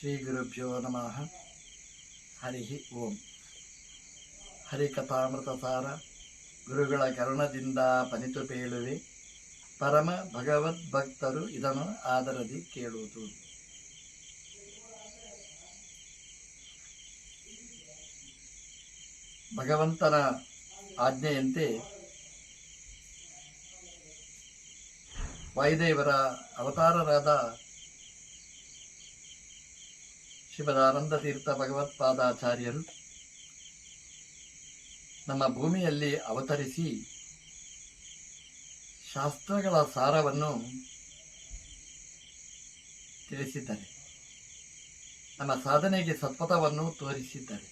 ಶ್ರೀ ಗುರುಭ್ಯೋ ನಮಃ ಹರಿ ಓಂ ಹರಿಕಥಾಮೃತ ಸಾರ ಗುರುಗಳ ಕರುಣದಿಂದ ಪನಿತು ಪೇಳುವೆ, ಪರಮ ಭಗವದ್ಭಕ್ತರು ಇದನ್ನು ಆದರದಿ ಕೇಳುವುದು. ಭಗವಂತನ ಆಜ್ಞೆಯಂತೆ ವಾಯುದೇವರ ಅವತಾರರಾದ ಶ್ರೀಮದಾನಂದ ತೀರ್ಥ ಭಗವತ್ಪಾದಾಚಾರ್ಯರು ನಮ್ಮ ಭೂಮಿಯಲ್ಲಿ ಅವತರಿಸಿ ಶಾಸ್ತ್ರಗಳ ಸಾರವನ್ನು ತಿಳಿಸಿದ್ದಾರೆ. ನಮ್ಮ ಸಾಧನೆಗೆ ಸತ್ಪಥವನ್ನು ತೋರಿಸಿದ್ದಾರೆ.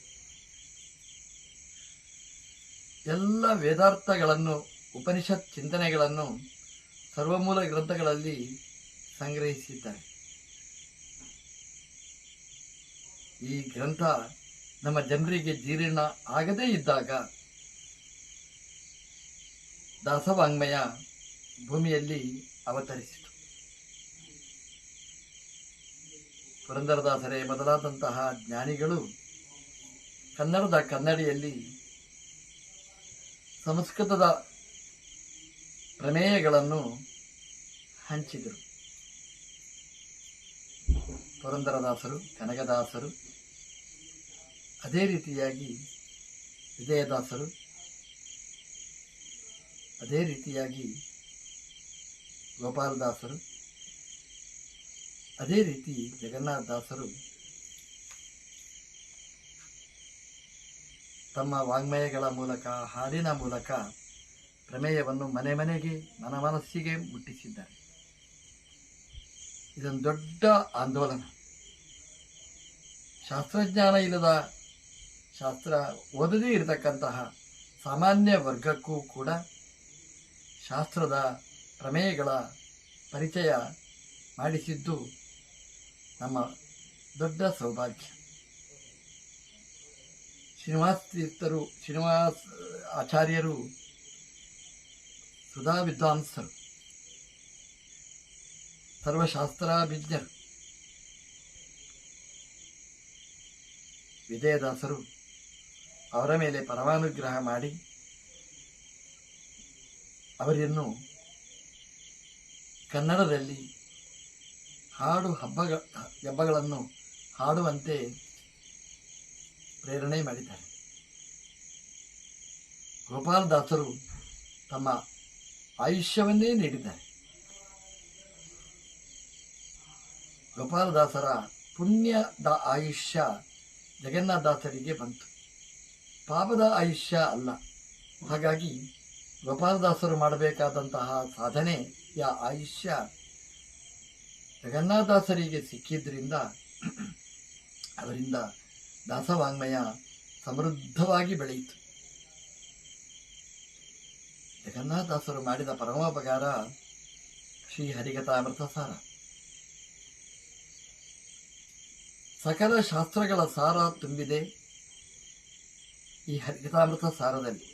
ಎಲ್ಲ ವೇದಾರ್ಥಗಳನ್ನು, ಉಪನಿಷತ್ ಚಿಂತನೆಗಳನ್ನು ಸರ್ವಮೂಲ ಗ್ರಂಥಗಳಲ್ಲಿ ಸಂಗ್ರಹಿಸಿದ್ದಾರೆ. ಈ ಗ್ರಂಥ ನಮ್ಮ ಜನರಿಗೆ ಜೀರ್ಣ ಆಗದೇ ಇದ್ದಾಗ ದಾಸವಾಂಗ್ಮಯ ಭೂಮಿಯಲ್ಲಿ ಅವತರಿಸಿತು. ಪುರಂದರದಾಸರೇ, ಮೊದಲಾದಂತಹ ಜ್ಞಾನಿಗಳು ಕನ್ನಡದ ಕನ್ನಡಿಯಲ್ಲಿ ಸಂಸ್ಕೃತದ ಪ್ರಮೇಯಗಳನ್ನು ಹಂಚಿದರು. ಪುರಂದರದಾಸರು, ಕನಕದಾಸರು, ಅದೇ ರೀತಿಯಾಗಿ ವಿಜಯದಾಸರು, ಅದೇ ರೀತಿಯಾಗಿ ಗೋಪಾಲದಾಸರು, ಅದೇ ರೀತಿ ಜಗನ್ನಾಥದಾಸರು ತಮ್ಮ ವಾಂಗ್ಮಯಗಳ ಮೂಲಕ ಹಾಡಿನ ಮೂಲಕ ಪ್ರಮೇಯವನ್ನು ಮನೆ ಮನೆಗೆ, ಮನಮನಸ್ಸಿಗೆ ಮುಟ್ಟಿಸಿದ್ದಾರೆ. ಇದೊಂದು ದೊಡ್ಡ ಆಂದೋಲನ. ಶಾಸ್ತ್ರಜ್ಞಾನ ಇಲ್ಲದ ಶಾಸ್ತ್ರ ಓದದೇ ಇರತಕ್ಕಂತಹ ಸಾಮಾನ್ಯ ವರ್ಗಕ್ಕೂ ಕೂಡ ಶಾಸ್ತ್ರದ ಪ್ರಮೇಯಗಳ ಪರಿಚಯ ಮಾಡಿಸಿದ್ದು ನಮ್ಮ ದೊಡ್ಡ ಸೌಭಾಗ್ಯ. ಶ್ರೀನಿವಾಸ ತೀರ್ಥರು, ಶ್ರೀನಿವಾಸ ಆಚಾರ್ಯರು, ಸುಧಾ ವಿದ್ವಾಂಸರು, ಸರ್ವಶಾಸ್ತ್ರಾಭಿಜ್ಞರು. ವಿಜಯದಾಸರು ಅವರ ಮೇಲೆ ಪರಮಾನುಗ್ರಹ ಮಾಡಿ ಅವರನ್ನು ಕನ್ನಡದಲ್ಲಿ ಹಾಡು ಹಬ್ಬಗಳ ಹಬ್ಬಗಳನ್ನು ಹಾಡುವಂತೆ ಪ್ರೇರಣೆ ಮಾಡಿದ್ದಾರೆ. ಗೋಪಾಲದಾಸರು ತಮ್ಮ ಆಯುಷ್ಯವನ್ನೇ ನೀಡಿದ್ದಾರೆ. ಗೋಪಾಲದಾಸರ ಪುಣ್ಯದ ಆಯುಷ್ಯ ಜಗನ್ನಾಥದಾಸರಿಗೆ ಬಂತು. ಪಾಪದ ಆಯುಷ್ಯ ಅಲ್ಲ. ಹಾಗಾಗಿ ಗೋಪಾಲದಾಸರು ಮಾಡಬೇಕಾದಂತಹ ಸಾಧನೆಯ ಆಯುಷ್ಯ. ಜಗನ್ನಾಥದಾಸರಿಗೆ ಸಿಕ್ಕಿದ್ದರಿಂದ ಅವರಿಂದ ದಾಸವಾಂಗ್ಮಯ ಸಮೃದ್ಧವಾಗಿ ಬೆಳೆಯಿತು. ಜಗನ್ನಾಥದಾಸರು ಮಾಡಿದ ಪರಮೋಪಕಾರ ಶ್ರೀ ಹರಿಕಥಾಮೃತ ಸಾರ ಸಕಲ ಶಾಸ್ತ್ರಗಳ ಸಾರ ತುಂಬಿದೆ ಈ ಹರಿಕಥಾಮೃತ ಸಾರದಲ್ಲಿ.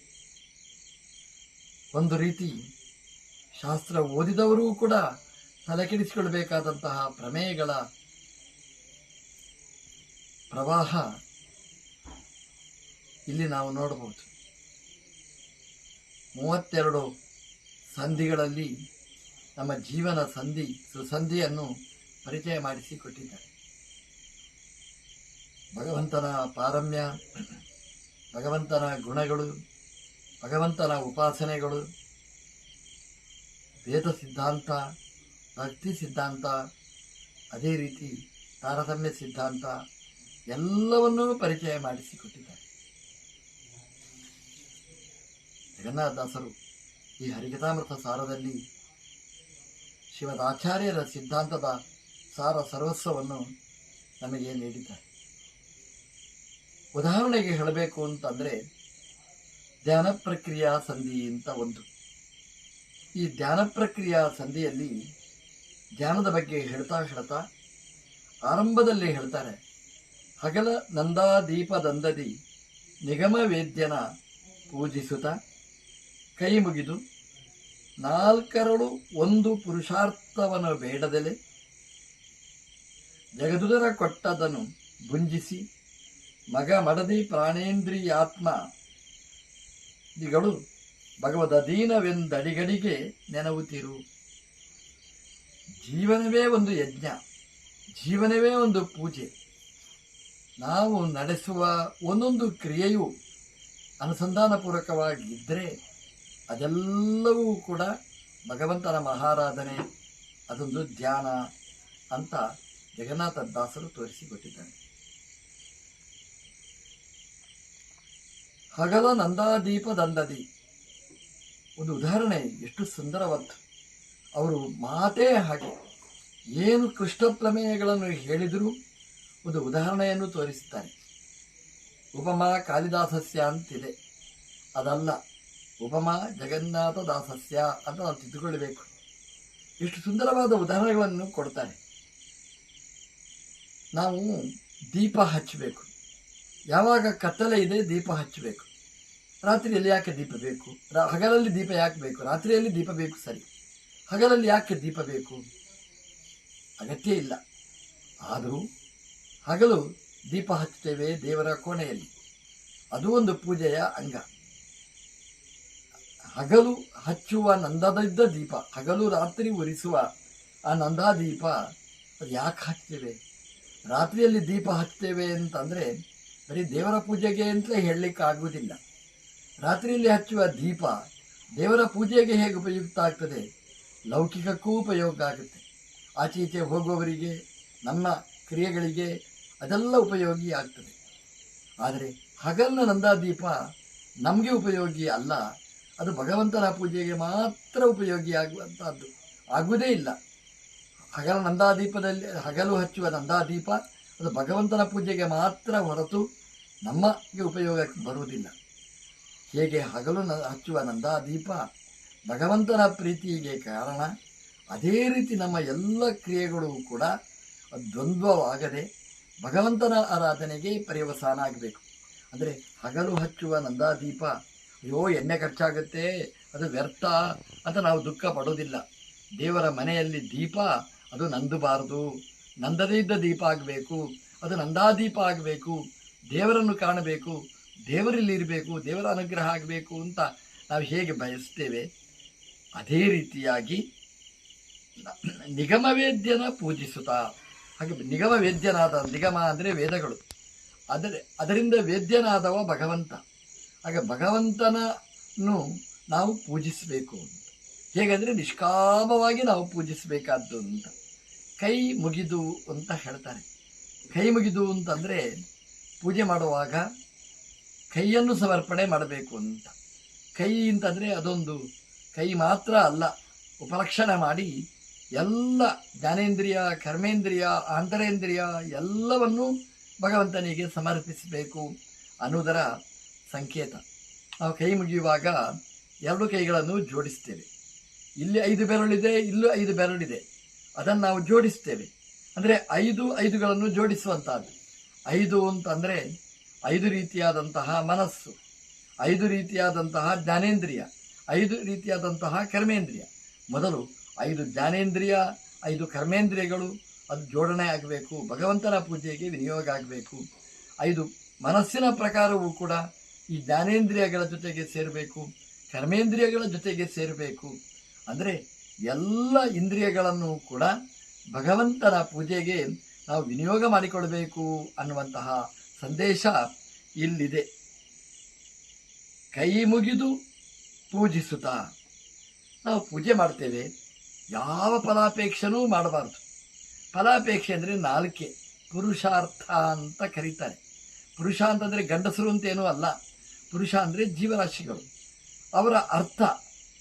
ಒಂದು ರೀತಿ ಶಾಸ್ತ್ರ ಓದಿದವರೂ ಕೂಡ ತಲೆಕೆಡಿಸಿಕೊಳ್ಳಬೇಕಾದಂತಹ ಪ್ರಮೇಯಗಳ ಪ್ರವಾಹ ಇಲ್ಲಿ ನಾವು ನೋಡಬಹುದು. ಮೂವತ್ತೆರಡು ಸಂಧಿಗಳಲ್ಲಿ ನಮ್ಮ ಜೀವನ ಸಂಧಿ ಸುಸಂಧಿಯನ್ನು ಪರಿಚಯ ಮಾಡಿಸಿಕೊಟ್ಟಿದ್ದಾರೆ. ಭಗವಂತನ ಪಾರಮ್ಯ, ಭಗವಂತನ ಗುಣಗಳು, ಭಗವಂತನ ಉಪಾಸನೆಗಳು, ವೇದ ಸಿದ್ಧಾಂತ, ಭಕ್ತಿ ಸಿದ್ಧಾಂತ, ಅದೇ ರೀತಿ ತಾರತಮ್ಯ ಸಿದ್ಧಾಂತ, ಎಲ್ಲವನ್ನೂ ಪರಿಚಯ ಮಾಡಿಸಿಕೊಟ್ಟಿದ್ದಾರೆ. ಜಗನ್ನಾಥದಾಸರು ಈ ಹರಿಕಥಾಮೃತ ಸಾರದಲ್ಲಿ ಶಿವದಾಚಾರ್ಯರ ಸಿದ್ಧಾಂತದ ಸಾರ ಸರ್ವಸ್ವವನ್ನು ನಮಗೆ ನೀಡಿದ್ದಾರೆ. ಉದಾಹರಣೆಗೆ ಹೇಳಬೇಕು ಅಂತಂದರೆ ಧ್ಯಾನ ಪ್ರಕ್ರಿಯಾ ಸಂಧಿ ಅಂತ ಒಂದು. ಈ ಧ್ಯಾನ ಪ್ರಕ್ರಿಯಾ ಸಂಧಿಯಲ್ಲಿ ಧ್ಯಾನದ ಬಗ್ಗೆ ಹೇಳ್ತಾ ಹೇಳ್ತಾ ಆರಂಭದಲ್ಲಿ ಹೇಳ್ತಾರೆ, ಹಗಲ ನಂದಾದೀಪದಂದದಿ ನಿಗಮ ವೇದ್ಯನ ಪೂಜಿಸುತ್ತ ಕೈ ಮುಗಿದು ನಾಲ್ಕರಳು ಒಂದು ಪುರುಷಾರ್ಥವನ್ನು ಬೇಡದಲೆ ಜಗದುದರ ಕೊಟ್ಟದನ್ನು ಭುಂಜಿಸಿ ಮಗ ಮಡದಿ ಪ್ರಾಣೇಂದ್ರಿಯಾತ್ಮ. ಇಗಳು ಭಗವದಧೀನವೆಂದಡಿಗಡಿಗೆ ನೆನವುತ್ತಿರು ಜೀವನವೇ ಒಂದು ಯಜ್ಞ, ಜೀವನವೇ ಒಂದು ಪೂಜೆ. ನಾವು ನಡೆಸುವ ಒಂದೊಂದು ಕ್ರಿಯೆಯು ಅನುಸಂಧಾನಪೂರ್ವಕವಾಗಿದ್ದರೆ ಅದೆಲ್ಲವೂ ಕೂಡ ಭಗವಂತನ ಮಹಾರಾಧನೆ, ಅದೊಂದು ಧ್ಯಾನ ಅಂತ ಜಗನ್ನಾಥ ದಾಸರು ತೋರಿಸಿಕೊಟ್ಟಿದ್ದಾರೆ. ಹಗಲ ನಂದಾದೀಪದಂದದಿ ಒಂದು ಉದಾಹರಣೆ, ಎಷ್ಟು ಸುಂದರವಾದ ಅವರು ಮಾತೇ ಹಾಗೆ, ಏನು ಕೃಷ್ಣ ಪ್ರಮೇಯಗಳನ್ನು ಹೇಳಿದರೂ ಒಂದು ಉದಾಹರಣೆಯನ್ನು ತೋರಿಸುತ್ತಾರೆ. ಉಪಮಾ ಕಾಳಿದಾಸಸ್ಯ ಅಂತಿದೆ. ಅದಲ್ಲ, ಉಪಮಾ ಜಗನ್ನಾಥ ದಾಸಸ್ಯ ಅಂತ ನಾವು ತಿದ್ದುಕೊಳ್ಳಬೇಕು ಎಷ್ಟು ಸುಂದರವಾದ ಉದಾಹರಣೆಗಳನ್ನು ಕೊಡ್ತಾರೆ. ನಾವು ದೀಪ ಹಚ್ಚಬೇಕು. ಯಾವಾಗ ಕತ್ತಲೆ ಇದೆ ದೀಪ ಹಚ್ಚಬೇಕು. ರಾತ್ರಿಯಲ್ಲಿ ಯಾಕೆ ದೀಪ ಬೇಕು? ಹಗಲಲ್ಲಿ ದೀಪ ಯಾಕೆ ಬೇಕು? ರಾತ್ರಿಯಲ್ಲಿ ದೀಪ ಬೇಕು ಸರಿ. ಹಗಲಲ್ಲಿ ಯಾಕೆ ದೀಪ ಬೇಕು? ಅಗತ್ಯ ಇಲ್ಲ. ಆದರೂ ಹಗಲು ದೀಪ ಹಚ್ಚುತ್ತೇವೆ ದೇವರ ಕೋಣೆಯಲ್ಲಿ. ಅದು ಒಂದು ಪೂಜೆಯ ಅಂಗ. ಹಗಲು ಹಚ್ಚುವ ನಂದದಿದ್ದ ದೀಪ, ಹಗಲು ರಾತ್ರಿ ಉರಿಸುವ ಆ ನಂದಾದೀಪ, ಅದು ಯಾಕೆ ಹಚ್ತೇವೆ ರಾತ್ರಿಯಲ್ಲಿ ದೀಪ ಹಚ್ತೇವೆ ಅಂತಂದರೆ ಬರೀ ದೇವರ ಪೂಜೆಗೆ ಅಂತಲೇ ಹೇಳಲಿಕ್ಕೆ ಆಗುವುದಿಲ್ಲ. ರಾತ್ರಿಯಲ್ಲಿ ಹಚ್ಚುವ ದೀಪ ದೇವರ ಪೂಜೆಗೆ ಹೇಗೆ ಉಪಯುಕ್ತ ಆಗ್ತದೆ? ಲೌಕಿಕಕ್ಕೂ ಉಪಯೋಗ ಆಗುತ್ತೆ. ಆಚೆ ಈಚೆ ಹೋಗುವವರಿಗೆ, ನಮ್ಮ ಕ್ರಿಯೆಗಳಿಗೆ ಅದೆಲ್ಲ ಉಪಯೋಗಿ ಆಗ್ತದೆ. ಆದರೆ ಹಗಲಿನ ನಂದಾದೀಪ ನಮಗೆ ಉಪಯೋಗಿ ಅಲ್ಲ, ಅದು ಭಗವಂತನ ಪೂಜೆಗೆ ಮಾತ್ರ ಉಪಯೋಗಿ ಆಗುವಂಥದ್ದು ಆಗುವುದೇ ಇಲ್ಲ. ಹಗಲ ನಂದಾದೀಪದಲ್ಲಿ, ಹಗಲು ಹಚ್ಚುವ ನಂದಾದೀಪ ಅದು ಭಗವಂತನ ಪೂಜೆಗೆ ಮಾತ್ರ ಹೊರತು ನಮಗೆ ಉಪಯೋಗಕ್ಕೆ ಬರುವುದಿಲ್ಲ. ಹೇಗೆ ಹಗಲು ನ- ಹಚ್ಚುವ ನಂದಾದೀಪ ಭಗವಂತನ ಪ್ರೀತಿಗೆ ಕಾರಣ. ಅದೇ ರೀತಿ ನಮ್ಮ ಎಲ್ಲ ಕ್ರಿಯೆಗಳು ಕೂಡ ದ್ವಂದ್ವವಾಗದೆ ಭಗವಂತನ ಆರಾಧನೆಗೆ ಪರ್ಯವಸಾನ ಆಗಬೇಕು. ಅಂದರೆ ಹಗಲು ಹಚ್ಚುವ ನಂದಾದೀಪ, ಅಯ್ಯೋ ಎಣ್ಣೆ ಖರ್ಚಾಗುತ್ತೆ, ಅದು ವ್ಯರ್ಥ, ಅಂತ ನಾವು ದುಃಖ ಪಡೋದಿಲ್ಲ. ದೇವರ ಮನೆಯಲ್ಲಿ ದೀಪ, ಅದು ನಂದಬಾರದು. ನಂದದೇ ಇದ್ದ ದೀಪ ಆಗಬೇಕು, ಅದು ನಂದಾದೀಪ ಆಗಬೇಕು, ದೇವರನ್ನು ಕಾಣಬೇಕು, ದೇವರಲ್ಲಿ ಇರಬೇಕು, ದೇವರ ಅನುಗ್ರಹ ಆಗಬೇಕು ಅಂತ ನಾವು ಹೇಗೆ ಬಯಸ್ತೇವೆ? ಅದೇ ರೀತಿಯಾಗಿ ನಿಗಮವೇದ್ಯನ ಪೂಜಿಸುತ್ತಾ. ಹಾಗೆ ನಿಗಮ ವೇದ್ಯನಾದ ನಿಗಮ ಅಂದರೆ ವೇದಗಳು. ಅದರ ಅದರಿಂದ ವೇದ್ಯನಾದವ ಭಗವಂತ. ಹಾಗೆ ಭಗವಂತನನ್ನು ನಾವು ಪೂಜಿಸಬೇಕು ಅಂತ. ಹೇಗೆಂದರೆ ನಿಷ್ಕಾಮವಾಗಿ ನಾವು ಪೂಜಿಸಬೇಕಾದ್ದು ಅಂತ. ಕೈ ಮುಗಿದು ಅಂತ ಹೇಳ್ತಾರೆ. ಕೈ ಮುಗಿದು ಅಂತಂದರೆ ಪೂಜೆ ಮಾಡುವಾಗ ಕೈಯನ್ನು ಸಮರ್ಪಣೆ ಮಾಡಬೇಕು ಅಂತ. ಕೈ ಅಂತಂದರೆ ಅದೊಂದು ಕೈ ಮಾತ್ರ ಅಲ್ಲ, ಉಪಲಕ್ಷಣೆ ಮಾಡಿ ಎಲ್ಲ ಜ್ಞಾನೇಂದ್ರಿಯ, ಕರ್ಮೇಂದ್ರಿಯ, ಆಂತರೇಂದ್ರಿಯ ಎಲ್ಲವನ್ನೂ ಭಗವಂತನಿಗೆ ಸಮರ್ಪಿಸಬೇಕು ಅನ್ನೋದರ ಸಂಕೇತ. ನಾವು ಕೈ ಮುಗಿಯುವಾಗ ಎರಡು ಕೈಗಳನ್ನು ಜೋಡಿಸ್ತೇವೆ. ಇಲ್ಲಿ ಐದು ಬೆರಳಿದೆ, ಇಲ್ಲೂ ಐದು ಬೆರಳಿದೆ. ಅದನ್ನು ನಾವು ಜೋಡಿಸ್ತೇವೆ. ಅಂದರೆ ಐದು ಐದುಗಳನ್ನು ಜೋಡಿಸುವಂತಹದ್ದು. ಐದು ಅಂತಂದರೆ ಐದು ರೀತಿಯಾದಂತಹ ಮನಸ್ಸು, ಐದು ರೀತಿಯಾದಂತಹ ಜ್ಞಾನೇಂದ್ರಿಯ, ಐದು ರೀತಿಯಾದಂತಹ ಕರ್ಮೇಂದ್ರಿಯ. ಮೊದಲು ಐದು ಜ್ಞಾನೇಂದ್ರಿಯ, ಐದು ಕರ್ಮೇಂದ್ರಿಯಗಳು, ಅದು ಜೋಡಣೆ ಆಗಬೇಕು, ಭಗವಂತನ ಪೂಜೆಗೆ ವಿನಿಯೋಗ ಆಗಬೇಕು. ಐದು ಮನಸ್ಸಿನ ಪ್ರಕಾರವೂ ಕೂಡ ಈ ಜ್ಞಾನೇಂದ್ರಿಯಗಳ ಜೊತೆಗೆ ಸೇರಬೇಕು, ಕರ್ಮೇಂದ್ರಿಯಗಳ ಜೊತೆಗೆ ಸೇರಬೇಕು. ಅಂದರೆ ಎಲ್ಲ ಇಂದ್ರಿಯಗಳನ್ನು ಕೂಡ ಭಗವಂತನ ಪೂಜೆಗೆ ನಾವು ವಿನಿಯೋಗ ಮಾಡಿಕೊಳ್ಳಬೇಕು ಅನ್ನುವಂತಹ ಸಂದೇಶ ಇಲ್ಲಿದೆ. ಕೈ ಮುಗಿದು ಪೂಜಿಸುತ್ತಾ ನಾವು ಪೂಜೆ ಮಾಡ್ತೇವೆ. ಯಾವ ಫಲಾಪೇಕ್ಷೆನೂ ಮಾಡಬಾರ್ದು. ಫಲಾಪೇಕ್ಷೆ ಅಂದರೆ ನಾಲ್ಕೆ. ಪುರುಷಾರ್ಥ ಅಂತ ಕರೀತಾರೆ. ಪುರುಷ ಅಂತಂದರೆ ಗಂಡಸರು ಅಂತೇನೂ ಅಲ್ಲ. ಪುರುಷ ಅಂದರೆ ಜೀವರಾಶಿಗಳು. ಅವರ ಅರ್ಥ.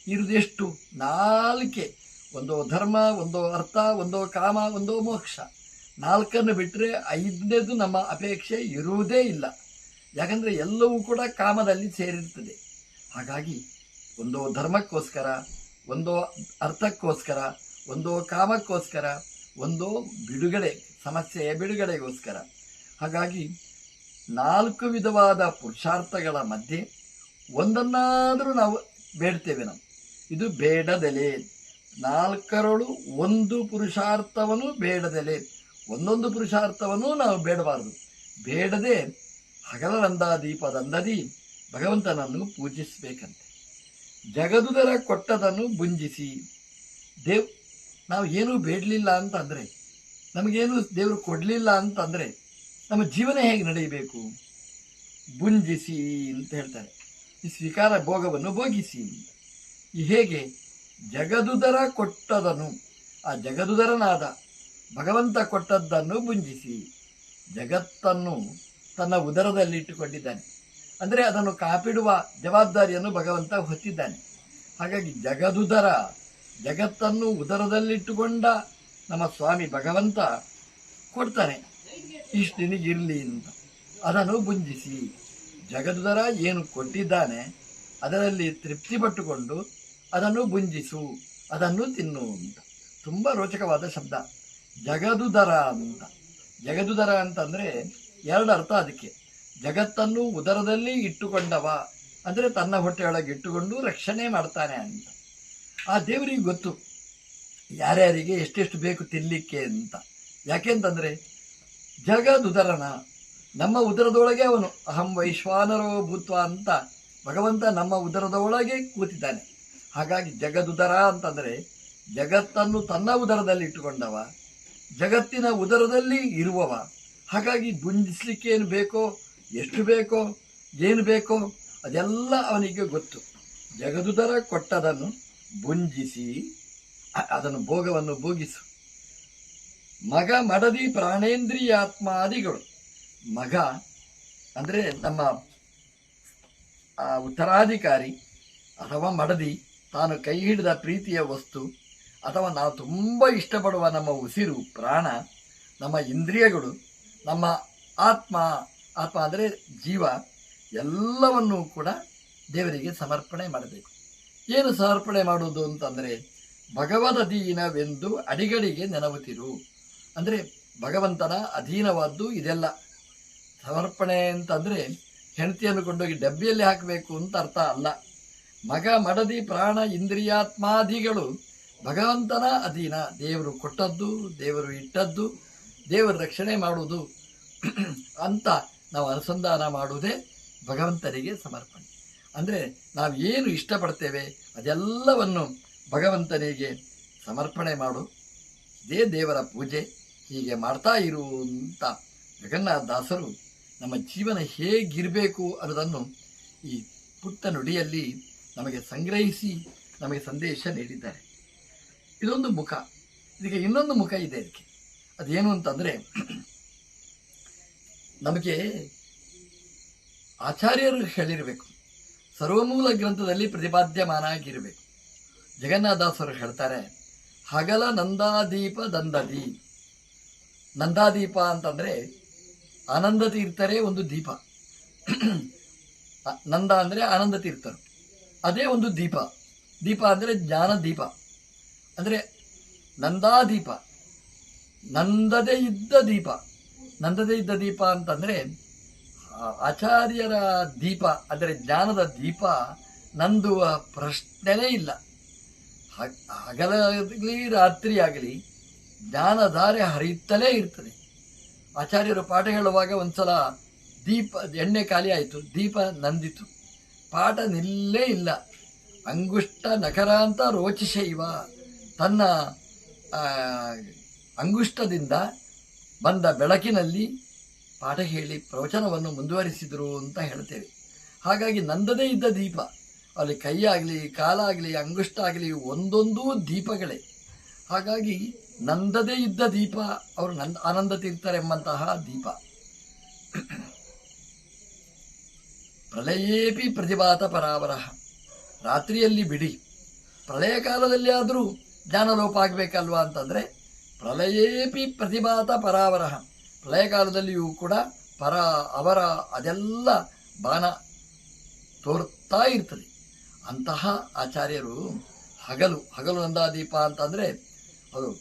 ಇರುವುದೆಷ್ಟು ನಾಲ್ಕೆ. ಒಂದೋ ಧರ್ಮ, ಒಂದೋ ಅರ್ಥ, ಒಂದೋ ಕಾಮ, ಒಂದೋ ಮೋಕ್ಷ. ನಾಲ್ಕನ್ನು ಬಿಟ್ಟರೆ ಐದನೇದು ನಮ್ಮ ಅಪೇಕ್ಷೆ ಇರುವುದೇ ಇಲ್ಲ. ಯಾಕಂದರೆ ಎಲ್ಲವೂ ಕೂಡ ಕಾಮದಲ್ಲಿ ಸೇರಿರ್ತದೆ. ಹಾಗಾಗಿ ಒಂದೋ ಧರ್ಮಕ್ಕೋಸ್ಕರ, ಒಂದೋ ಅರ್ಥಕ್ಕೋಸ್ಕರ, ಒಂದೋ ಕಾಮಕ್ಕೋಸ್ಕರ, ಒಂದೋ ಬಿಡುಗಡೆ, ಸಮಸ್ಯೆಯ ಬಿಡುಗಡೆಗೋಸ್ಕರ. ಹಾಗಾಗಿ ನಾಲ್ಕು ವಿಧವಾದ ಪುರುಷಾರ್ಥಗಳ ಮಧ್ಯೆ ಒಂದನ್ನಾದರೂ ನಾವು ಬೇಡ್ತೇವೆ ನಾವು. ಇದು ಬೇಡದೆಲೆ. ನಾಲ್ಕರಳು ಒಂದು ಪುರುಷಾರ್ಥವನ್ನು ಬೇಡದೆಲೆ. ಒಂದೊಂದು ಪುರುಷಾರ್ಥವನ್ನು ನಾವು ಬೇಡಬಾರದು. ಬೇಡದೆ ಹಗಲರಂದ ದೀಪದಂದದಿ ಭಗವಂತನನ್ನು ಪೂಜಿಸಬೇಕಂತೆ. ಜಗದುದರ ಕೊಟ್ಟದನ್ನು ಬುಂಜಿಸಿ ದೇವ್, ನಾವು ಏನೂ ಬೇಡಲಿಲ್ಲ ಅಂತಂದರೆ, ನಮಗೇನು ದೇವರು ಕೊಡಲಿಲ್ಲ ಅಂತಂದರೆ, ನಮ್ಮ ಜೀವನ ಹೇಗೆ ನಡೆಯಬೇಕು? ಬುಂಜಿಸಿ ಅಂತ ಹೇಳ್ತಾರೆ. ಈ ಸ್ವೀಕಾರ ಭೋಗವನ್ನು ಭೋಗಿಸಿ ಹೇಗೆ ಜಗದುದರ ಕೊಟ್ಟದನು. ಆ ಜಗದುದರನಾದ ಭಗವಂತ ಕೊಟ್ಟದ್ದನ್ನು ಬುಂಜಿಸಿ ಜಗತ್ತನ್ನು ತನ್ನ ಉದರದಲ್ಲಿ ಇಟ್ಟುಕೊಂಡಿದ್ದಾನೆ ಅಂದರೆ ಅದನ್ನು ಕಾಪಿಡುವ ಜವಾಬ್ದಾರಿಯನ್ನು ಭಗವಂತ ಹೊತ್ತಿದ್ದಾನೆ. ಹಾಗಾಗಿ ಜಗದುದರ, ಜಗತ್ತನ್ನು ಉದರದಲ್ಲಿಟ್ಟುಕೊಂಡ ನಮ್ಮ ಸ್ವಾಮಿ ಭಗವಂತ ಕೊಡ್ತಾನೆ. ಇಷ್ಟು ನಿನಗಿರಲಿ ಅಂತ. ಅದನ್ನು ಬುಂಜಿಸಿ ಜಗದುದರ ಏನು ಕೊಟ್ಟಿದ್ದಾನೆ ಅದರಲ್ಲಿ ತೃಪ್ತಿ ಪಟ್ಟುಕೊಂಡು ಅದನ್ನು ಬುಂಜಿಸು ಅದನ್ನು ತಿನ್ನು ಅಂತ. ತುಂಬ ರೋಚಕವಾದ ಶಬ್ದ. ಜಗದುದರ ಅಂತ. ಜಗದುದರ ಅಂತಂದರೆ ಎರಡು ಅರ್ಥ ಅದಕ್ಕೆ. ಜಗತ್ತನ್ನು ಉದರದಲ್ಲಿ ಇಟ್ಟುಕೊಂಡವ, ಅಂದರೆ ತನ್ನ ಹೊಟ್ಟೆಯೊಳಗೆ ಇಟ್ಟುಕೊಂಡು ರಕ್ಷಣೆ ಮಾಡ್ತಾನೆ ಅಂತ. ಆ ದೇವರಿಗೆ ಗೊತ್ತು. ಯಾರ್ಯಾರಿಗೆ ಎಷ್ಟೆಷ್ಟು ಬೇಕು ತಿನ್ನಲಿಕ್ಕೆ ಅಂತ. ಯಾಕೆಂತಂದರೆ, ಜಗದುದರನ, ನಮ್ಮ ಉದರದೊಳಗೆ ಅವನು. ಅಹಂ ವೈಶ್ವಾನರೋ ಭೂತ್ವ ಅಂತ ಭಗವಂತ ನಮ್ಮ ಉದರದೊಳಗೆ ಕೂತಿದ್ದಾನೆ. ಹಾಗಾಗಿ ಜಗದುದರ ಅಂತಂದರೆ ಜಗತ್ತನ್ನು ತನ್ನ ಉದರದಲ್ಲಿ ಇಟ್ಟುಕೊಂಡವ, ಜಗತ್ತಿನ ಉದರದಲ್ಲಿ ಇರುವವ. ಹಾಗಾಗಿ ಗುಂಜಿಸ್ಲಿಕ್ಕೆ ಏನು ಬೇಕೋ, ಎಷ್ಟು ಬೇಕೋ, ಏನು ಬೇಕೋ ಅದೆಲ್ಲ ಅವನಿಗೆ ಗೊತ್ತು. ಜಗದುದರ ಕೊಟ್ಟದನ್ನು ಬುಂಜಿಸಿ ಅದನ್ನು ಭೋಗವನ್ನು ಭೋಗಿಸು. ಮಗ ಮಡದಿ ಪ್ರಾಣೇಂದ್ರಿಯಾತ್ಮಾದಿಗಳು. ಮಗ ಅಂದರೆ ನಮ್ಮ ಉತ್ತರಾಧಿಕಾರಿ ಅಥವಾ ಮಡದಿ ತಾನು ಕೈ ಹಿಡಿದ ಪ್ರೀತಿಯ ವಸ್ತು ಅಥವಾ ನಾವು ತುಂಬ ಇಷ್ಟಪಡುವ ನಮ್ಮ ಉಸಿರು, ಪ್ರಾಣ, ನಮ್ಮ ಇಂದ್ರಿಯಗಳು, ನಮ್ಮ ಆತ್ಮ ಆತ್ಮ ಅಂದರೆ ಜೀವ, ಎಲ್ಲವನ್ನೂ ಕೂಡ ದೇವರಿಗೆ ಸಮರ್ಪಣೆ ಮಾಡಬೇಕು. ಏನು ಸಮರ್ಪಣೆ ಮಾಡುವುದು ಅಂತಂದರೆ, ಭಗವದ್ ಅಧೀನವೆಂದು ಅಡಿಗಡಿಗೆ ನೆನವುತ್ತಿರು ಅಂದರೆ ಭಗವಂತನ ಅಧೀನವಾದ್ದು ಇದೆಲ್ಲ. ಸಮರ್ಪಣೆ ಅಂತಂದರೆ ಹೆಂಡತಿಯನ್ನು ಕೊಂಡೋಗಿ ಡಬ್ಬಿಯಲ್ಲಿ ಹಾಕಬೇಕು ಅಂತ ಅರ್ಥ ಅಲ್ಲ. ಮಗ ಮಡದಿ ಪ್ರಾಣ ಇಂದ್ರಿಯಾತ್ಮಾದಿಗಳು. ಭಗವಂತನ ಅಧೀನ. ದೇವರು ಕೊಟ್ಟದ್ದು, ದೇವರು ಇಟ್ಟದ್ದು, ದೇವರ ರಕ್ಷಣೆ ಮಾಡುವುದು ಅಂತ ನಾವು ಅನುಸಂಧಾನ ಮಾಡುವುದೇ ಭಗವಂತನಿಗೆ ಸಮರ್ಪಣೆ. ಅಂದರೆ ನಾವು ಏನು ಇಷ್ಟಪಡ್ತೇವೆ ಅದೆಲ್ಲವನ್ನು ಭಗವಂತನಿಗೆ ಸಮರ್ಪಣೆ ಮಾಡು. ಇದೇ ದೇವರ ಪೂಜೆ, ಹೀಗೆ ಮಾಡ್ತಾ ಇರುವಂಥ ಜಗನ್ನಾಥ ದಾಸರು ನಮ್ಮ ಜೀವನ ಹೇಗಿರಬೇಕು ಅನ್ನೋದನ್ನು ಈ ಪುಟ್ಟ ನುಡಿಯಲ್ಲಿ ನಮಗೆ ಸಂಗ್ರಹಿಸಿ ನಮಗೆ ಸಂದೇಶ ನೀಡಿದ್ದಾರೆ. ಇದೊಂದು ಮುಖ. ಇದಕ್ಕೆ ಇನ್ನೊಂದು ಮುಖ ಇದೆ ಇದಕ್ಕೆ. ಅದೇನು ಅಂತಂದರೆ, ನಮಗೆ ಆಚಾರ್ಯರು ಹೇಳಿರಬೇಕು. ಸರ್ವಮೂಲ ಗ್ರಂಥದಲ್ಲಿ ಪ್ರತಿಪಾದ್ಯಮಾನಾಗಿರಬೇಕು. ಜಗನ್ನಾಥಾಸರು ಹೇಳ್ತಾರೆ, ಹಗಲ ನಂದಾದೀಪ ದಂದದಿ. ನಂದಾದೀಪ ಅಂತಂದರೆ, ಆನಂದ ತೀರ್ಥರೇ ಒಂದು ದೀಪ. ನಂದ ಅಂದರೆ ಆನಂದ ತೀರ್ಥರು. ಅದೇ ಒಂದು ದೀಪ. ದೀಪ ಅಂದರೆ ಜ್ಞಾನ ದೀಪ. ಅಂದರೆ ನಂದಾದೀಪ. ನಂದದೇ ಇದ್ದ ದೀಪ. ನಂದದೇ ಇದ್ದ ದೀಪ ಅಂತಂದರೆ ಆಚಾರ್ಯರ ದೀಪ, ಅಂದರೆ ಜ್ಞಾನದ ದೀಪ ನಂದುವ ಪ್ರಶ್ನೆನೇ ಇಲ್ಲ. ಹಗಲಾಗಲಿ ರಾತ್ರಿ ಆಗಲಿ ಜ್ಞಾನಧಾರೆ ಹರಿಯುತ್ತಲೇ ಇರ್ತದೆ. ಆಚಾರ್ಯರು ಪಾಠ ಹೇಳುವಾಗ ಒಂದು ಸಲ ದೀಪ, ಎಣ್ಣೆ ಖಾಲಿ ಆಯಿತು, ದೀಪ ನಂದಿತು. ಪಾಠ ನಿಲ್ಲೇ ಇಲ್ಲ. ಅಂಗುಷ್ಟ ನಖರಾಂತ ರೋಚಿಶೈವ. ತನ್ನ ಅಂಗುಷ್ಟದಿಂದ ಬಂದ ಬೆಳಕಿನಲ್ಲಿ ಪಾಠ ಹೇಳಿ ಪ್ರವಚನವನ್ನು ಮುಂದುವರಿಸಿದರು ಅಂತ ಹೇಳ್ತೇವೆ. ಹಾಗಾಗಿ ನಂದದೇ ಇದ್ದ ದೀಪ. ಅಲ್ಲಿ ಕೈಯಾಗಲಿ, ಕಾಲಾಗಲಿ ಅಂಗುಷ್ಟ ಆಗಲಿ ಒಂದೊಂದೂ ದೀಪಗಳೇ. ಹಾಗಾಗಿ ನಂದದೇ ಇದ್ದ ದೀಪ, ಅವರು ನಂದ, ಆನಂದ ತೀರ್ಥರೆಂಬಂತಹ ದೀಪ. ಪ್ರಳಯೇಪಿ ಪ್ರತಿಭಾತ ಪರಾವರಹ. ರಾತ್ರಿಯಲ್ಲಿ ಬಿಡಿ. ಪ್ರಳಯ ಕಾಲದಲ್ಲಿ ಆದರೂ ಜ್ಞಾನಲೋಪ ಆಗಬೇಕಲ್ವಾ ಅಂತಂದರೆ ಪ್ರಲಯೇಪಿ ಪ್ರತಿಭಾತ ಪರಾವರಹ. ಪ್ರಳಯ ಕಾಲದಲ್ಲಿಯೂ ಕೂಡ ಪರ, ಅವರ ಅದೆಲ್ಲ ಬಾಣ ತೋರ್ತಾ ಇರ್ತದೆ. ಅಂತಹ ಆಚಾರ್ಯರು ಹಗಲು ಹಗಲು ನಂದಾದೀಪ ಅಂತಂದರೆ ಅದು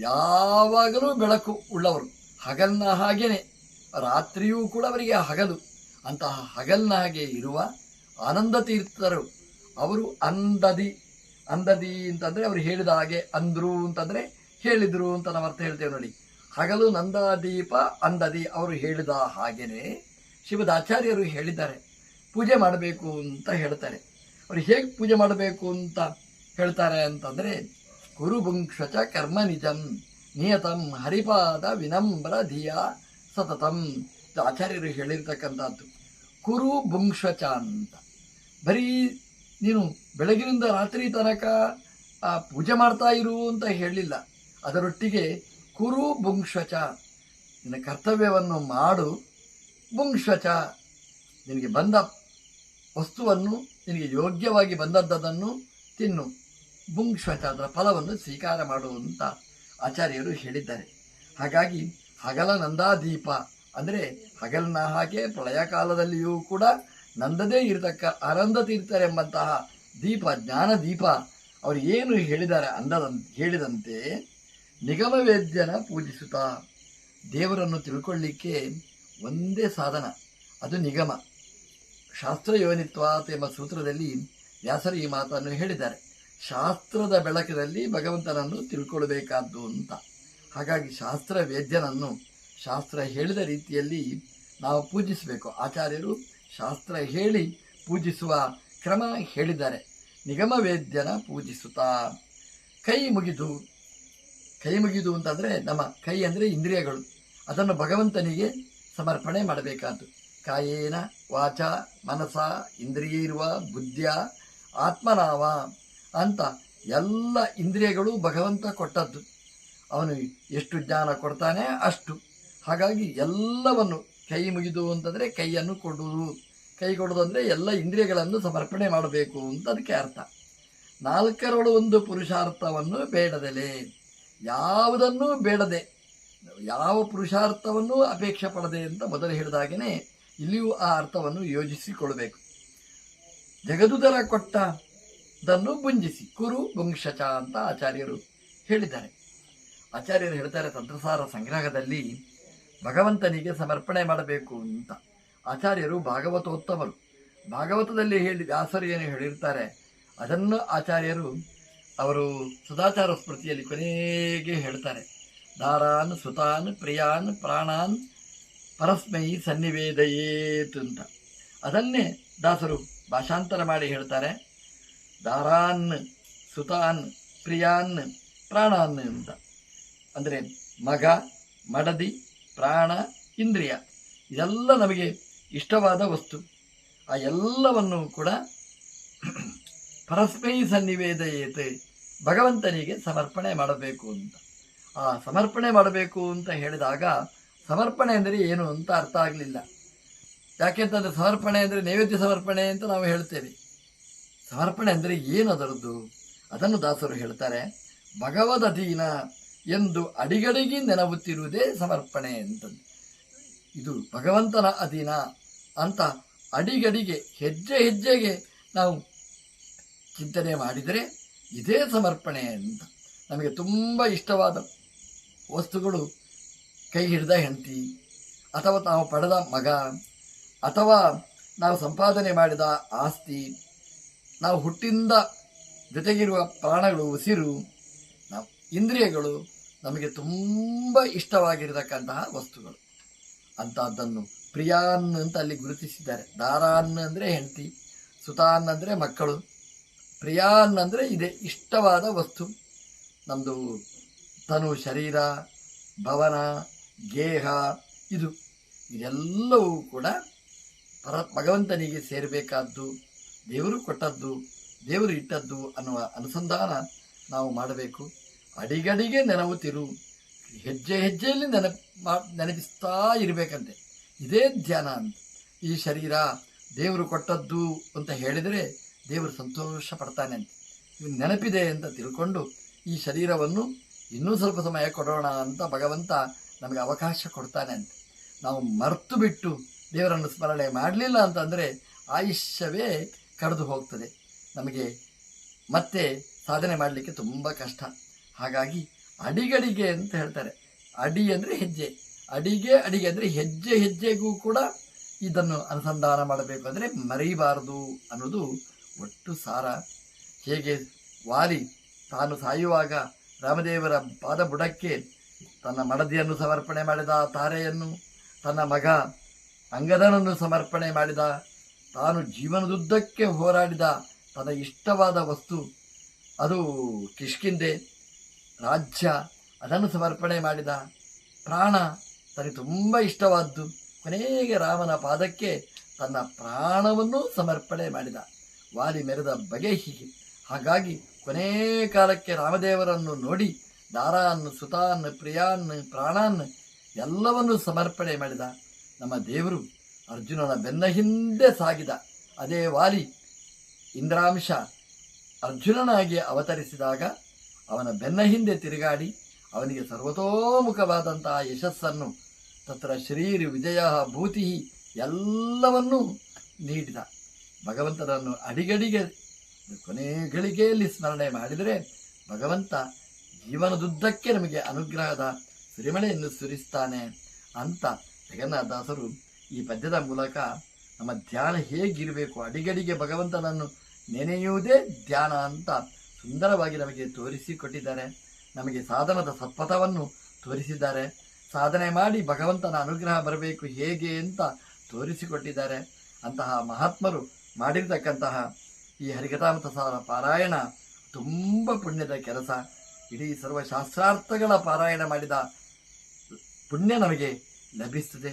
ಯಾವಾಗಲೂ ಬೆಳಕು ಉಳ್ಳವರು. ಹಗಲಿನ ಹಾಗೇನೆ ರಾತ್ರಿಯೂ ಕೂಡ ಅವರಿಗೆ ಹಗಲು, ಅಂತಹ ಹಗಲಿನ ಹಾಗೆ ಇರುವ ಆನಂದ ತೀರ್ಥರು ಅವರು ಅಂದದಿ ಅಂದದಿ ಅಂತಂದರೆ ಅವರು ಹೇಳಿದ ಹಾಗೆ ಅಂದ್ರು ಅಂತಂದರೆ ಹೇಳಿದರು ಅಂತ ನಾವು ಅರ್ಥ ಹೇಳ್ತೇವೆ ನೋಡಿ. ಹಗಲು ನಂದಾದೀಪ, ಅಂದದಿ ಅವರು ಹೇಳಿದ ಹಾಗೆಯೇ ಶಿವದ ಆಚಾರ್ಯರು ಹೇಳಿದ್ದಾರೆ. ಪೂಜೆ ಮಾಡಬೇಕು ಅಂತ ಹೇಳ್ತಾರೆ. ಅವರು ಹೇಗೆ ಪೂಜೆ ಮಾಡಬೇಕು ಅಂತ ಹೇಳ್ತಾರೆ ಅಂತಂದರೆ ಗುರುಭುಂಕ್ಷಚ ಕರ್ಮ ನಿಜಂ ನಿಯತಂ ಹರಿಪಾದ ವಿನಮ್ರ ಧಿಯ ಸತತಂ ಇದು ಆಚಾರ್ಯರು ಹೇಳಿರ್ತಕ್ಕಂಥದ್ದು. ಕುರು ಬುಂಶಚ ಅಂತ. ಬರೀ ನೀನು ಬೆಳಗಿನಿಂದ ರಾತ್ರಿ ತನಕ ಪೂಜೆ ಮಾಡ್ತಾ ಇರು ಅಂತ ಹೇಳಿಲ್ಲ. ಅದರೊಟ್ಟಿಗೆ ಕುರು ಬುಂಶಚ ನಿನ್ನ ಕರ್ತವ್ಯವನ್ನು ಮಾಡು. ಬುಂಶಚ ನಿನಗೆ ಬಂದ ವಸ್ತುವನ್ನು, ನಿನಗೆ ಯೋಗ್ಯವಾಗಿ ಬಂದದ್ದನ್ನು ತಿನ್ನು. ಬುಂಶ್ವಚ ಅದರ ಫಲವನ್ನು ಸ್ವೀಕಾರ ಮಾಡು ಅಂತ ಆಚಾರ್ಯರು ಹೇಳಿದ್ದಾರೆ. ಹಾಗಾಗಿ ಹಗಲ ನಂದಾದೀಪ. ಅಂದರೆ ಹಗಲಿನ ಹಾಗೆ ಪ್ರಳಯ ಕಾಲದಲ್ಲಿಯೂ ಕೂಡ ನಂದದೇ ಇರತಕ್ಕ ಅರಂದ ತೀರ್ಥರೆಂಬಂತಹ ದೀಪ, ಜ್ಞಾನ ದೀಪ. ಅವರು ಏನು ಹೇಳಿದ್ದಾರೆ ಅಂದದಂತ, ಹೇಳಿದಂತೆ ನಿಗಮವೇದ್ಯನ ಪೂಜಿಸುತ್ತಾ. ದೇವರನ್ನು ತಿಳ್ಕೊಳ್ಳಿಕ್ಕೆ ಒಂದೇ ಸಾಧನ, ಅದು ನಿಗಮ. ಶಾಸ್ತ್ರ ಯೋನಿತ್ವಾತ್ ಎಂಬ ಸೂತ್ರದಲ್ಲಿ ವ್ಯಾಸರು ಈ ಮಾತನ್ನು ಹೇಳಿದ್ದಾರೆ. ಶಾಸ್ತ್ರದ ಬೆಳಕಿನಲ್ಲಿ ಭಗವಂತನನ್ನು ತಿಳ್ಕೊಳ್ಬೇಕಾದ್ದು ಅಂತ. ಹಾಗಾಗಿ ಶಾಸ್ತ್ರ ವೇದ್ಯನನ್ನು ಶಾಸ್ತ್ರ ಹೇಳಿದ ರೀತಿಯಲ್ಲಿ ನಾವು ಪೂಜಿಸಬೇಕು. ಆಚಾರ್ಯರು ಶಾಸ್ತ್ರ ಹೇಳಿ ಪೂಜಿಸುವ ಕ್ರಮ ಹೇಳಿದ್ದಾರೆ. ನಿಗಮ ವೇದ್ಯನ ಪೂಜಿಸುತ್ತಾ. ಕೈ ಮುಗಿದು ಕೈ ಮುಗಿದು ಅಂತಂದರೆ ನಮ್ಮ ಕೈ ಅಂದರೆ ಇಂದ್ರಿಯಗಳು. ಅದನ್ನು ಭಗವಂತನಿಗೆ ಸಮರ್ಪಣೆ ಮಾಡಬೇಕಾದ್ದು. ಕಾಯೇನ ವಾಚ ಮನಸ ಇಂದ್ರಿಯಿರುವ ಬುದ್ಧಿಯ ಆತ್ಮನಾವ ಅಂತ ಎಲ್ಲ ಇಂದ್ರಿಯಗಳು ಭಗವಂತ ಕೊಟ್ಟದ್ದು. ಅವನು ಎಷ್ಟು ಜ್ಞಾನ ಕೊಡ್ತಾನೆ ಅಷ್ಟು. ಹಾಗಾಗಿ ಎಲ್ಲವನ್ನು ಕೈ ಮುಗಿದು ಅಂತಂದರೆ ಕೈಯನ್ನು ಕೊಡುವುದು. ಕೈ ಕೊಡೋದು ಅಂದರೆ ಎಲ್ಲ ಇಂದ್ರಿಯಗಳನ್ನು ಸಮರ್ಪಣೆ ಮಾಡಬೇಕು ಅಂತ ಅದಕ್ಕೆ ಅರ್ಥ. ನಾಲ್ಕರೊಳು ಒಂದು ಪುರುಷಾರ್ಥವನ್ನು ಬೇಡದಲೆ. ಯಾವುದನ್ನೂ ಬೇಡದೆ. ಯಾವ ಪುರುಷಾರ್ಥವನ್ನು ಅಪೇಕ್ಷೆ ಪಡದೆ ಅಂತ ಮೊದಲು ಹೇಳಿದಾಗೇ ಇಲ್ಲಿಯೂ ಆ ಅರ್ಥವನ್ನು ಯೋಜಿಸಿಕೊಳ್ಬೇಕು ಜಗದುದರ ಕೊಟ್ಟದನ್ನು ಬುಂಜಿಸಿ ಕುರು ವಂಶಚ ಅಂತ ಆಚಾರ್ಯರು ಹೇಳಿದ್ದಾರೆ. ಆಚಾರ್ಯರು ಹೇಳ್ತಾರೆ, ತಂತ್ರಸಾರ ಸಂಗ್ರಹದಲ್ಲಿ ಭಗವಂತನಿಗೆ ಸಮರ್ಪಣೆ ಮಾಡಬೇಕು ಅಂತ. ಆಚಾರ್ಯರು ಭಾಗವತೋತ್ತಮರು. ಭಾಗವತದಲ್ಲಿ ಹೇಳಿ, ವ್ಯಾಸರು ಏನು ಹೇಳಿರ್ತಾರೆ, ಅದನ್ನು ಆಚಾರ್ಯರು ಅವರು ಸದಾಚಾರ ಸ್ಮೃತಿಯಲ್ಲಿ ಕೊನೆಗೆ ಹೇಳ್ತಾರೆ. ದಾರಾನ್ ಸುತಾನ್ ಪ್ರಿಯಾನ್ ಪ್ರಾಣಾನ್ ಪರಸ್ಮೈ ಸನ್ನಿವೇದಯೇತ್ ಅಂತ. ಅದನ್ನೇ ದಾಸರು ಭಾಷಾಂತರ ಮಾಡಿ ಹೇಳ್ತಾರೆ. ದಾರಾನ್ ಸುತಾನ್ ಪ್ರಿಯಾನ್ ಪ್ರಾಣಾನ್ ಅಂತ. ಅಂದರೆ ಮಗ, ಮಡದಿ, ಪ್ರಾಣ, ಇಂದ್ರಿಯ. ಇದೆಲ್ಲ ನಮಗೆ ಇಷ್ಟವಾದ ವಸ್ತು. ಆ ಎಲ್ಲವನ್ನು ಕೂಡ ಪರಸ್ಮೈ ಸನ್ನಿವೇದಯತೆ ಭಗವಂತನಿಗೆ ಸಮರ್ಪಣೆ ಮಾಡಬೇಕು ಅಂತ. ಆ ಸಮರ್ಪಣೆ ಮಾಡಬೇಕು ಅಂತ ಹೇಳಿದಾಗ ಸಮರ್ಪಣೆ ಅಂದರೆ ಏನು ಅಂತ ಅರ್ಥ ಆಗಲಿಲ್ಲ. ಯಾಕೆಂತಂದರೆ ಸಮರ್ಪಣೆ ಅಂದರೆ ನೈವೇದ್ಯ ಸಮರ್ಪಣೆ ಅಂತ ನಾವು ಹೇಳ್ತೇವೆ. ಸಮರ್ಪಣೆ ಅಂದರೆ ಏನು ಅದರದ್ದು? ಅದನ್ನು ದಾಸರು ಹೇಳ್ತಾರೆ. ಭಗವದ್ ಅಧೀನ ಎಂದು ಅಡಿಗಡಿಗೆ ನೆನವುತ್ತಿರುವುದೇ ಸಮರ್ಪಣೆ ಅಂತ ಇದು ಭಗವಂತನ ಅಧೀನ ಅಂತ ಅಡಿಗಡಿಗೆ ಹೆಜ್ಜೆ ಹೆಜ್ಜೆಗೆ ನಾವು ಚಿಂತನೆ ಮಾಡಿದರೆ ಇದೇ ಸಮರ್ಪಣೆ ಅಂತ ನಮಗೆ ತುಂಬ ಇಷ್ಟವಾದ ವಸ್ತುಗಳು ಕೈ ಹಿಡಿದ ಹೆಂಡತಿ, ಅಥವಾ ನಾವು ಪಡೆದ ಮಗ, ಅಥವಾ ನಾವು ಸಂಪಾದನೆ ಮಾಡಿದ ಆಸ್ತಿ, ನಾವು ಹುಟ್ಟಿಂದ ಜೊತೆಗಿರುವ ಪ್ರಾಣಗಳು, ಉಸಿರು ನಾವು ಇಂದ್ರಿಯಗಳು ನಮಗೆ ತುಂಬ ಇಷ್ಟವಾಗಿರತಕ್ಕಂತಹ ವಸ್ತುಗಳು. ಅಂಥದ್ದನ್ನು ಪ್ರಿಯಾನ್ ಅಂತ ಅಲ್ಲಿ ಗುರುತಿಸಿದ್ದಾರೆ. ದಾರಾನ್ ಅಂದರೆ ಹೆಂಡತಿ, ಸುತಾನ್ ಅಂದರೆ ಮಕ್ಕಳು. ಪ್ರಿಯಾನ್ ಅಂದರೆ ಇದೆ, ಇಷ್ಟವಾದ ವಸ್ತು. ನಮ್ಮದು ತನು ಶರೀರ, ಭವನ, ಗೇಹ, ಇದು. ಇದೆಲ್ಲವೂ ಕೂಡ ಪರ ಭಗವಂತನಿಗೆ ಸೇರಬೇಕಾದ್ದು, ದೇವರು ಕೊಟ್ಟದ್ದು, ದೇವರು ಇಟ್ಟದ್ದು ಅನ್ನುವ ಅನುಸಂಧಾನ ನಾವು ಮಾಡಬೇಕು. ಅಡಿಗಡಿಗೆ ನೆನವುತ್ತಿರು ಹೆಜ್ಜೆ ಹೆಜ್ಜೆಯಲ್ಲಿ ನೆನ ಮಾ- ನೆನಪಿಸ್ತಾ ಇರಬೇಕಂತೆ. ಇದೇ ಧ್ಯಾನ ಅಂತ. ಈ ಶರೀರ ದೇವರು ಕೊಟ್ಟದ್ದು ಅಂತ ಹೇಳಿದರೆ ದೇವರು ಸಂತೋಷ ಪಡ್ತಾನೆ ಅಂತ. ಇವನು ನೆನಪಿದೆ ಅಂತ ತಿಳ್ಕೊಂಡು ಈ ಶರೀರವನ್ನು ಇನ್ನೂ ಸ್ವಲ್ಪ ಸಮಯ ಕೊಡೋಣ ಅಂತ ಭಗವಂತ ನಮಗೆ ಅವಕಾಶ ಕೊಡ್ತಾನೆ ಅಂತ. ನಾವು ಮರ್ತು ಬಿಟ್ಟು ದೇವರನ್ನು ಸ್ಮರಣೆ ಮಾಡಲಿಲ್ಲ ಅಂತಂದರೆ ಆಯುಷ್ಯವೇ ಕಡಿದು ಹೋಗ್ತದೆ. ನಮಗೆ ಮತ್ತೆ ಸಾಧನೆ ಮಾಡಲಿಕ್ಕೆ ತುಂಬ ಕಷ್ಟ. ಹಾಗಾಗಿ ಅಡಿಗಡಿಗೆ ಅಂತ ಹೇಳ್ತಾರೆ. ಅಡಿ ಅಂದರೆ ಹೆಜ್ಜೆ. ಅಡಿಗೆ ಅಡಿಗೆ ಅಂದರೆ ಹೆಜ್ಜೆ, ಹೆಜ್ಜೆಗೂ ಕೂಡ ಇದನ್ನು ಅನುಸಂಧಾನ ಮಾಡಬೇಕು ಅಂದರೆ ಮರೀಬಾರದು ಅನ್ನೋದು ಒಟ್ಟು ಸಾರ. ಹೇಗೆ ವಾಲಿ ತಾನು ಸಾಯುವಾಗ ರಾಮದೇವರ ಪಾದ ಬುಡಕ್ಕೆ ತನ್ನ ಮಡದಿಯನ್ನು ಸಮರ್ಪಣೆ ಮಾಡಿದ ತಾರೆಯನ್ನು, ತನ್ನ ಮಗ ಅಂಗದನನ್ನು ಸಮರ್ಪಣೆ ಮಾಡಿದ, ತಾನು ಜೀವನದುದ್ದಕ್ಕೆ ಹೋರಾಡಿದ ತನ್ನ ಇಷ್ಟವಾದ ವಸ್ತು, ಅದು ಕಿಷ್ಕಿಂದೆ ರಾಜ್ಯ ಅದನ್ನು ಸಮರ್ಪಣೆ ಮಾಡಿದ ಪ್ರಾಣ ತನಗೆ ತುಂಬ ಇಷ್ಟವಾದ್ದು. ಕೊನೆಗೆ ರಾಮನ ಪಾದಕ್ಕೆ ತನ್ನ ಪ್ರಾಣವನ್ನು ಸಮರ್ಪಣೆ ಮಾಡಿದ. ವಾಲಿ ಮೆರೆದ ಬಗೆ ಹೀಗೆ ಹಾಗಾಗಿ ಕೊನೇ ಕಾಲಕ್ಕೆ ರಾಮದೇವರನ್ನು ನೋಡಿ ದಾರಾನ್, ಸುತಾನ್, ಪ್ರಿಯಾನ್, ಪ್ರಾಣಾನ್ ಎಲ್ಲವನ್ನು ಸಮರ್ಪಣೆ ಮಾಡಿದ. ನಮ್ಮ ದೇವರು ಅರ್ಜುನನ ಬೆನ್ನ ಹಿಂದೆ ಸಾಗಿದ. ಅದೇ ವಾಲಿ ಇಂದ್ರಾಂಶ ಅರ್ಜುನನಾಗಿ ಅವತರಿಸಿದಾಗ ಅವನ ಬೆನ್ನ ಹಿಂದೆ ತಿರುಗಾಡಿ ಅವನಿಗೆ ಸರ್ವತೋಮುಖವಾದಂತಹ ಯಶಸ್ಸನ್ನು ತತ್ರ ಶರೀರ ವಿಜಯ ಭೂತಿ ಎಲ್ಲವನ್ನೂ ನೀಡಿದ. ಭಗವಂತನನ್ನು ಅಡಿಗಡಿಗೆ ಕೊನೆ ಗಳಿಗೆಯಲ್ಲಿ ಸ್ಮರಣೆ ಮಾಡಿದರೆ ಭಗವಂತ ಜೀವನದುದ್ದಕ್ಕೆ ನಮಗೆ ಅನುಗ್ರಹದ ಸುರಿಮಳೆಯನ್ನು ಸುರಿಸ್ತಾನೆ ಅಂತ ಜಗನ್ನಾಥದಾಸರು ಈ ಪದ್ಯದ ಮೂಲಕ ನಮ್ಮ ಧ್ಯಾನ ಹೇಗಿರಬೇಕು ಅಡಿಗಡಿಗೆ ಭಗವಂತನನ್ನು ನೆನೆಯುವುದೇ ಧ್ಯಾನ ಅಂತ ಸುಂದರವಾಗಿ ನಮಗೆ ತೋರಿಸಿಕೊಟ್ಟಿದ್ದಾರೆ ನಮಗೆ ಸಾಧನದ ಸತ್ಪಥವನ್ನು ತೋರಿಸಿದ್ದಾರೆ. ಸಾಧನೆ ಮಾಡಿ ಭಗವಂತನ ಅನುಗ್ರಹ ಬರಬೇಕು ಹೇಗೆ ಅಂತ ತೋರಿಸಿಕೊಟ್ಟಿದ್ದಾರೆ. ಅಂತಹ ಮಹಾತ್ಮರು ಮಾಡಿರ್ತಕ್ಕಂತಹ ಈ ಹರಿಕಥಾಮೃತ ಸಾರ ಪಾರಾಯಣ ತುಂಬ ಪುಣ್ಯದ ಕೆಲಸ. ಇಡೀ ಸರ್ವ ಶಾಸ್ತ್ರಾರ್ಥಗಳ ಪಾರಾಯಣ ಮಾಡಿದ ಪುಣ್ಯ ನಮಗೆ ಲಭಿಸ್ತದೆ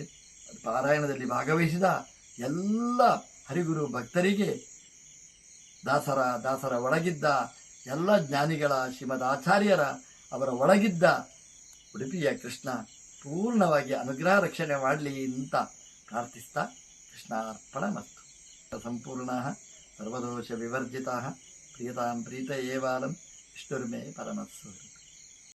ಪಾರಾಯಣದಲ್ಲಿ ಭಾಗವಹಿಸಿದ ಎಲ್ಲ ಹರಿಗುರು ಭಕ್ತರಿಗೆ ದಾಸರ ದಾಸರ ಒಳಗಿದ್ದ ಎಲ್ಲ ಜ್ಞಾನಿಗಳ ಶ್ರೀಮದ್ ಆಚಾರ್ಯರ ಅವರ ಒಳಗಿದ್ದ ಉಡುಪಿಯ ಕೃಷ್ಣ ಪೂರ್ಣವಾಗಿ ಅನುಗ್ರಹ ರಕ್ಷಣೆ ಮಾಡಲಿ ಅಂತ ಪ್ರಾರ್ಥಿಸ್ತಾ ಕೃಷ್ಣಾರ್ಪಣ ಮತ್ತು ಸಂಪೂರ್ಣ ಸರ್ವದೋಷ ವಿವರ್ಜಿತ ಪ್ರಿಯತಾಂ ಪ್ರೀತ ಏವಾಲಂ ವಿಷ್ಣುರ್ಮೇ ಪರಮಸ್ವರೂಪ